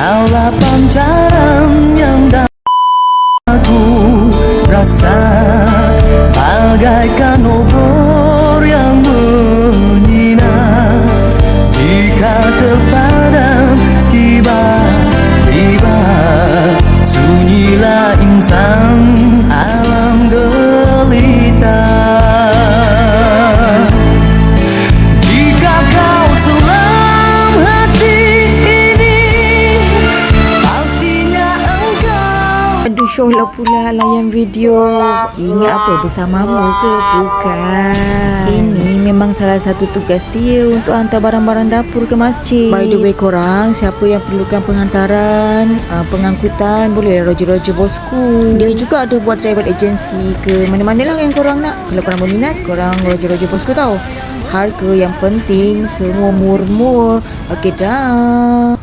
Kaulah pancaran yang aku rasa. Bagaikan obor yang menyinar Jika terpadam syok lah pula layan video. Ingat apa bersamamu ke? Bukan. Ini memang salah satu tugas dia Untuk hantar barang-barang dapur ke masjid. By the way korang Siapa yang perlukan penghantaran uh, Pengangkutan Boleh roger-roger bosku. Dia juga ada buat travel agency Ke mana-mana lah yang korang nak. Kalau korang berminat Korang roger-roger bosku tau. Harga yang penting Semua mur-mur. Okay dah